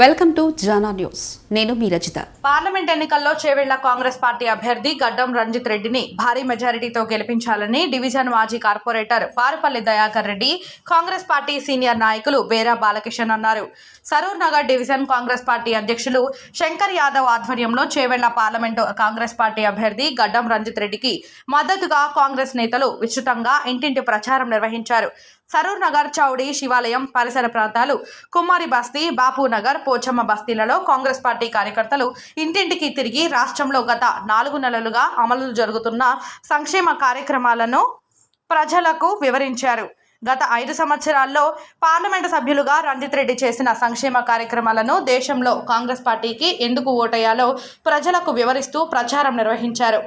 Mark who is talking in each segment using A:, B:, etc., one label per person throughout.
A: Welcome to Jana news. నేను మీ Rachitha.
B: Parliament ఎన్నికల్లో Chevella Congress party అభ్యర్థి గడ్డం రంజిత్ రెడ్డిని భారీ మెజారిటీతో గెలిపించాలని డివిజన్ మాజీ corporator Parupalli Dayakar Reddy Congress party senior నాయకులు బేరా బాలకిషన్ అన్నారు. సరూర్ నగర్ డివిజన్ కాంగ్రెస్ పార్టీ అధ్యక్షులు శంకర్ యాదవ్ ఆధ్వర్యంలో చేవెళ్ళ పార్లమెంటు కాంగ్రెస్ పార్టీ అభ్యర్థి గడ్డం రంజిత్ రెడ్డికి మద్దతుగా కాంగ్రెస్ నేతలు విస్తృతంగా ఇంటింటి ప్రచారం నిర్వహించారు. సరూర్ నగర్ చౌడి శివాలయం పరిసర ప్రాంతాలు కుమారి బస్తీ బాపు నగర్ పోచమ్మ బస్తీలలో కాంగ్రెస్ పార్టీ కార్యకర్తలు ఇంటింటికి తిరిగి రాష్ట్రంలో గత నాలుగు నెలలుగా అమలు జరుగుతున్న సంక్షేమ కార్యక్రమాలను ప్రజలకు వివరించారు. గత ఐదు సంవత్సరాల్లో పార్లమెంటు సభ్యులుగా రంజిత్ రెడ్డి చేసిన సంక్షేమ కార్యక్రమాలను దేశంలో కాంగ్రెస్ పార్టీకి ఎందుకు ఓటేయాలో ప్రజలకు వివరిస్తూ ప్రచారం నిర్వహించారు.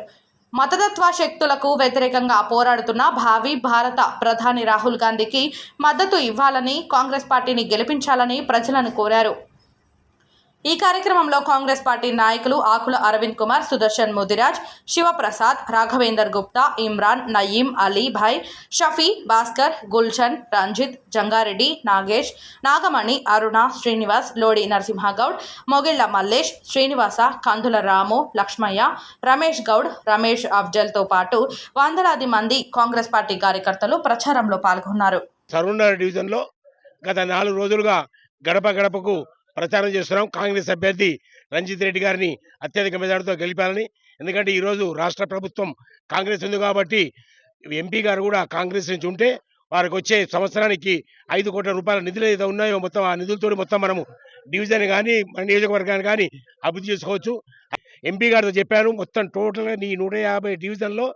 B: మతతత్వ శక్తులకు వ్యతిరేకంగా పోరాడుతున్న భావి భారత ప్రధాని రాహుల్ గాంధీకి మద్దతు ఇవ్వాలని కాంగ్రెస్ పార్టీని గెలిపించాలని ప్రజలను కోరారు. ఈ కార్యక్రమంలో కాంగ్రెస్ పార్టీ నాయకులు ఆకుల అరవింద్ కుమార్ సుదర్శన్ ముదిరాజ్ శివప్రసాద్ రాఘవేందర్ గుప్తా ఇమ్రాన్ నయీం అలీ భాయ్ షఫీ భాస్కర్ గుల్షన్ రంజిత్ జంగారెడ్డి నాగేష్ నాగమణి అరుణ శ్రీనివాస్ లోడి నరసింహగౌడ్ మొగిళ్ళ మల్లేష్ శ్రీనివాస కందుల రాము లక్ష్మయ్య రమేష్ గౌడ్ రమేష్ అఫ్జల్తో పాటు వందలాది మంది కాంగ్రెస్ పార్టీ కార్యకర్తలు ప్రచారంలో పాల్గొన్నారు.
C: డివిజన్లో గత నాలుగు రోజులుగా గడప గడపకు ప్రచారం చేస్తున్నాం. కాంగ్రెస్ అభ్యర్థి రంజిత్ రెడ్డి గారిని అత్యధిక మెజార్టీతో గెలిపాలని. ఎందుకంటే ఈరోజు రాష్ట్ర ప్రభుత్వం కాంగ్రెస్ ఉంది కాబట్టి ఎంపీ గారు కూడా కాంగ్రెస్ నుంచి ఉంటే వారికి వచ్చే సంవత్సరానికి ఐదు కోట్ల రూపాయల నిధులు ఏదో ఉన్నాయో మొత్తం ఆ నిధులతో మొత్తం మనము డివిజన్ కానీ మన నియోజకవర్గాన్ని కానీ అభివృద్ధి చేసుకోవచ్చు. ఎంపీ గారితో చెప్పాను మొత్తం టోటల్గా నీ నూట యాభై డివిజన్లో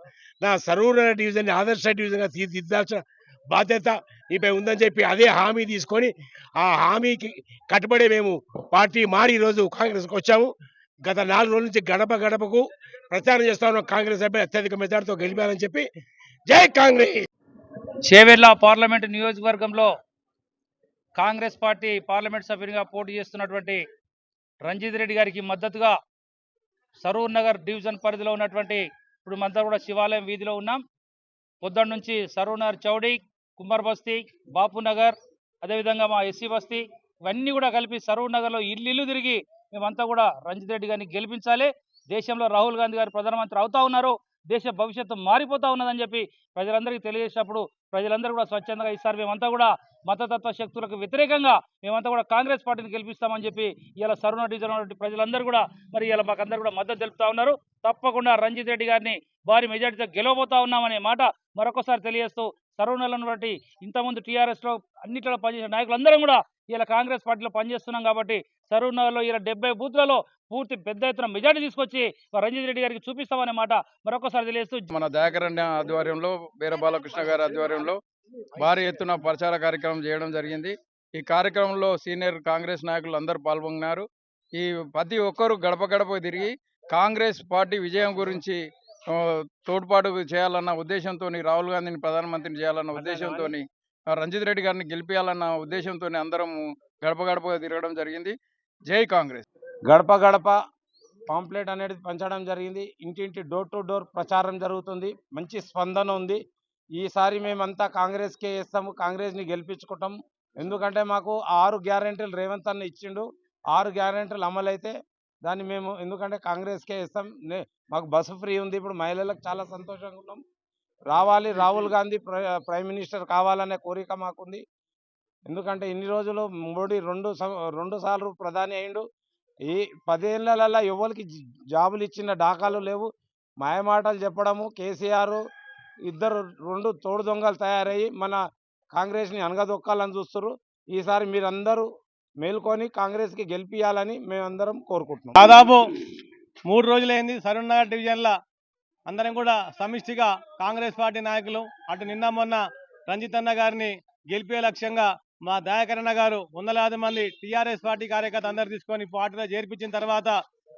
C: నా సరూర డివిజన్ ఆదర్శ డివిజన్గా తీర్చిదిద్దాల్సిన బాధ్యత నీపై ఉందని చెప్పి అదే హామీ తీసుకొని ఆ హామీకి కట్టుబడి మేము పార్టీ మారి ఈరోజు కాంగ్రెస్కి వచ్చాము. గత నాలుగు రోజుల నుంచి గడప గడపకు ప్రచారం చేస్తా ఉన్నాం కాంగ్రెస్ సభ్యులు అత్యధిక మెజార్టీతో గెలిపారని చెప్పి జై కాంగ్రెస్!
D: చేవెర్ల పార్లమెంటు నియోజకవర్గంలో కాంగ్రెస్ పార్టీ పార్లమెంట్ సభ్యునిగా పోటీ చేస్తున్నటువంటి రంజిత్ రెడ్డి గారికి మద్దతుగా సరూర్ నగర్ డివిజన్ పరిధిలో ఉన్నటువంటి ఇప్పుడు మనతో కూడా శివాలయం వీధిలో ఉన్నాం. పొద్దున్న నుంచి సరూర్ నగర్ చౌడీ కుమ్మర్ బస్తీ బాపు నగర్ అదేవిధంగా మా ఎస్సీ బస్తీ ఇవన్నీ కూడా కలిపి సరూర్ నగర్లో ఇల్లు ఇల్లు తిరిగి మేమంతా కూడా రంజిత్ రెడ్డి గారిని గెలిపించాలి. దేశంలో రాహుల్ గాంధీ గారు ప్రధానమంత్రి అవుతా ఉన్నారు. దేశ భవిష్యత్తు మారిపోతా ఉన్నదని చెప్పి ప్రజలందరికీ తెలియజేసినప్పుడు ప్రజలందరూ కూడా స్వచ్ఛందంగా ఈసారి మేమంతా కూడా మతతత్వ శక్తులకు వ్యతిరేకంగా మేమంతా కూడా కాంగ్రెస్ పార్టీని గెలిపిస్తామని చెప్పి ఇలా సరుణ డిజైన్ ప్రజలందరూ కూడా మరి ఇలా మాకందరూ కూడా మద్దతు తెలుపుతా ఉన్నారు. తప్పకుండా రంజిత్ రెడ్డి గారిని భారీ మెజార్టీతో గెలవబోతా ఉన్నామనే మాట మరొకసారి తెలియజేస్తూ సర్వనలను బట్టి ఇంతకుముందు టీఆర్ఎస్లో అన్నిట్లో పనిచేసిన నాయకులందరం కూడా ఇలా కాంగ్రెస్ పార్టీలో పనిచేస్తున్నాం కాబట్టి సరూనగర్లో ఇలా డెబ్బై బూత్లలో పూర్తి పెద్ద ఎత్తున మెజార్టీ తీసుకొచ్చి రంజిత్ రెడ్డి గారికి చూపిస్తామనే మాట మరొకసారి తెలియజేస్తూ
E: మన దయాకరణ్య ఆధ్వర్యంలో బీరబాలకృష్ణ గారి ఆధ్వర్యంలో భారీ ఎత్తున ప్రచార కార్యక్రమం చేయడం జరిగింది. ఈ కార్యక్రమంలో సీనియర్ కాంగ్రెస్ నాయకులు అందరూ పాల్గొన్నారు. ఈ ప్రతి ఒక్కరు గడప గడప తిరిగి కాంగ్రెస్ పార్టీ విజయం గురించి తోడ్పాటు చేయాలన్న ఉద్దేశంతో రాహుల్ గాంధీని ప్రధానమంత్రిని చేయాలన్న ఉద్దేశంతో రంజిత్ రెడ్డి గారిని గెలిపించాలన్న ఉద్దేశంతో అందరం గడప గడప తిరగడం జరిగింది. జై కాంగ్రెస్.
F: గడప గడప పాంప్లెట్ అనేది పంచడం జరిగింది. ఇంటింటి డోర్ టు డోర్ ప్రచారం జరుగుతుంది. మంచి స్పందన ఉంది. ఈసారి మేమంతా కాంగ్రెస్కే వేస్తాము కాంగ్రెస్ని గెలిపించుకుంటాం ఎందుకంటే మాకు ఆరు గ్యారెంటీలు రేవంత్ అన్న ఇచ్చిండు. ఆరు గ్యారెంటీలు అమలైతే దాన్ని మేము ఎందుకంటే కాంగ్రెస్కే ఇస్తాం. నే- మాకు బస్సు ఫ్రీ ఉంది. ఇప్పుడు మహిళలకు చాలా సంతోషంగా ఉన్నాం. రావాలి. రాహుల్ గాంధీ ప్రైమ్ మినిస్టర్ కావాలనే కోరిక మాకుంది. ఎందుకంటే ఇన్ని రోజులు మోడీ రెండు రెండు సార్లు ప్రధాని అయిండు. ఈ పదేళ్ళలో ఎవరికి జాబులు ఇచ్చిన డాకాలు లేవు. మాయమాటలు చెప్పడము కేసీఆర్ ఇద్దరు రెండు తోడు దొంగలు తయారయ్యి మన కాంగ్రెస్ని అనగదొక్కాలని చూస్తున్నారు ఈసారి మీరందరూ మేల్కొని కాంగ్రెస్కి గెలిపియాలని మేమందరం కోరుకుంటున్నాం.
G: దాదాపు మూడు రోజులైంది సరూర్నగర్ డివిజన్ల అందరం కూడా సమిష్టిగా కాంగ్రెస్ పార్టీ నాయకులు అటు నిన్న మొన్న రంజితన్న గారిని గెలిపే లక్ష్యంగా మా దయాకరణ గారు వందలాది మంది టీఆర్ఎస్ పార్టీ కార్యకర్త అందరు తీసుకొని పార్టీలో చేర్పించిన తర్వాత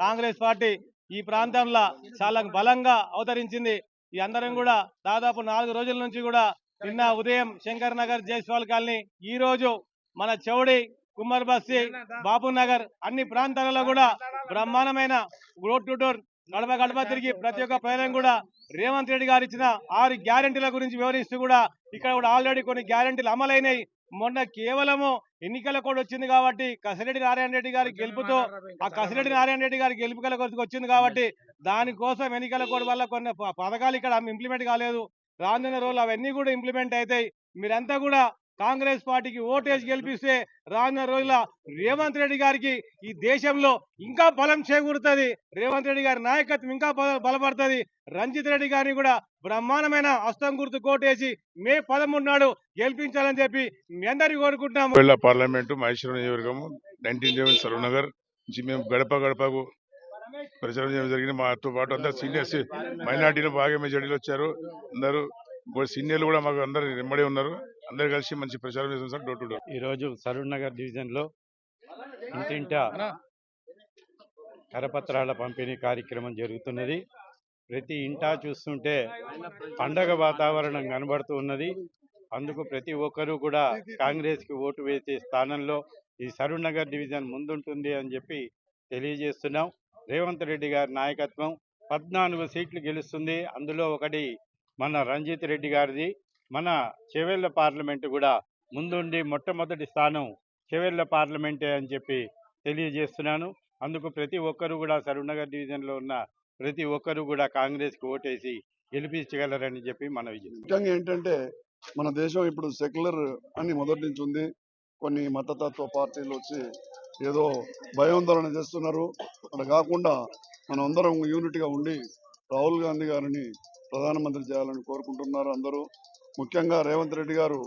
G: కాంగ్రెస్ పార్టీ ఈ ప్రాంతంలో చాలా బలంగా అవతరించింది. ఈ అందరం కూడా దాదాపు నాలుగు రోజుల నుంచి కూడా నిన్న ఉదయం శంకర్ నగర్ జైస్వాల్ కాలనీ ఈ రోజు మన చౌడి కుమార్ బస్తీ బాపు నగర్ అన్ని ప్రాంతాలలో కూడా బ్రహ్మాండమైన డోర్ టు డోర్ గడప గడప తిరిగి ప్రతి ఒక్క ప్రయాణం కూడా రేవంత్ రెడ్డి గారు ఇచ్చిన ఆరు గ్యారెంటీల గురించి వివరిస్తూ కూడా ఇక్కడ కూడా ఆల్రెడీ కొన్ని గ్యారెంటీలు అమలైనాయి. మొన్న కేవలము ఎన్నికల కోడ్ వచ్చింది కాబట్టి కసిరెడ్డి నారాయణ రెడ్డి గారి గెలుపుతో ఆ కసిరెడ్డి నారాయణ రెడ్డి గారి గెలుపుకల కొరకు వచ్చింది కాబట్టి దానికోసం ఎన్నికల కోడ్ వల్ల కొన్ని ప- పథకాలు ఇక్కడ ఇంప్లిమెంట్ కాలేదు. రానున్న రోజులు అవన్నీ కూడా ఇంప్లిమెంట్ అవుతాయి మీరంతా కూడా కాంగ్రెస్ పార్టీకి ఓటేసి గెలిపిస్తే రానున్న రోజుల రేవంత్ రెడ్డి గారికి ఈ దేశంలో ఇంకా బలం చేకూరుతుంది. రేవంత్ రెడ్డి గారి నాయకత్వం ఇంకా బలపడుతుంది. రంజిత్ రెడ్డి గారిని కూడా బ్రహ్మాండమైన హస్తం గుర్తు కోటేసి మే పదమూడు నాడు గెలిపించాలని చెప్పి మీ అందరికీ కోరుకుంటున్నాము.
H: పార్లమెంటు మహేశ్వరం నియోజకవర్గము నైన్టీన్ సెవెన్ సరూనగర్ నుంచి మేము గడప గడపకు ప్రచారం చేయడం జరిగింది. మాతో పాటు అందరు సీనియర్స్ మైనార్టీలు బాగా మెజార్టీలు వచ్చారు. అందరూ సీనియర్లు కూడా మాకు అందరు నిమ్మడి ఉన్నారు. అందరు కలిసి మంచి ప్రచారం చేస్తాం సార్ డోర్ టు డోర్
I: ఈరోజు సరూర్ నగర్ డివిజన్లో ఇంటింట కరపత్రాల పంపిణీ కార్యక్రమం జరుగుతున్నది. ప్రతి ఇంటా చూస్తుంటే పండగ వాతావరణం కనబడుతూ ఉన్నది. అందుకు ప్రతి ఒక్కరూ కూడా కాంగ్రెస్కి ఓటు వేసే స్థానంలో ఈ సరూర్ నగర్ డివిజన్ ముందుంటుంది అని చెప్పి తెలియజేస్తున్నాం. రేవంత్ రెడ్డి గారి నాయకత్వం పద్నాలుగు సీట్లు గెలుస్తుంది. అందులో ఒకటి మన రంజిత్ రెడ్డి గారిది. మన చెవెళ్ళ పార్లమెంట్ కూడా ముందుండి మొట్టమొదటి స్థానం చెవెళ్ళ పార్లమెంటే అని చెప్పి తెలియజేస్తున్నాను. అందుకు ప్రతి ఒక్కరూ కూడా సరూనగర్ డివిజన్లో ఉన్న ప్రతి ఒక్కరూ కూడా కాంగ్రెస్కి ఓటేసి గెలిపించగలరని చెప్పి మనవి
J: ముఖ్యంగా ఏంటంటే మన దేశం ఇప్పుడు సెక్యులర్ అని మొదటి నుంచి ఉంది. కొన్ని మతతత్వ పార్టీలు వచ్చి ఏదో భయోందోళన చేస్తున్నారు. అలా కాకుండా మనం అందరం యూనిట్గా ఉండి రాహుల్ గాంధీ గారిని ప్రధానమంత్రి చేయాలని కోరుకుంటున్నారు అందరూ. ముఖ్యంగా రేవంత్ రెడ్డి గారు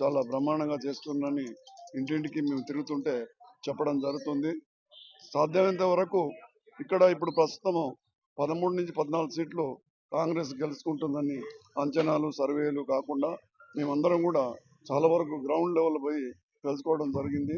J: చాలా బ్రహ్మాండంగా చేస్తున్నారని ఇంటింటికి మేము తిరుగుతుంటే చెప్పడం జరుగుతుంది. సాధ్యమైనంత వరకు ఇక్కడ ఇప్పుడు ప్రస్తుతం పదమూడు నుంచి పద్నాలుగు సీట్లు కాంగ్రెస్ గెలుచుకుంటుందని అంచనాలు సర్వేలు కాకుండా మేమందరం కూడా చాలా వరకు గ్రౌండ్ లెవెల్ పోయి తెలుసుకోవడం జరిగింది.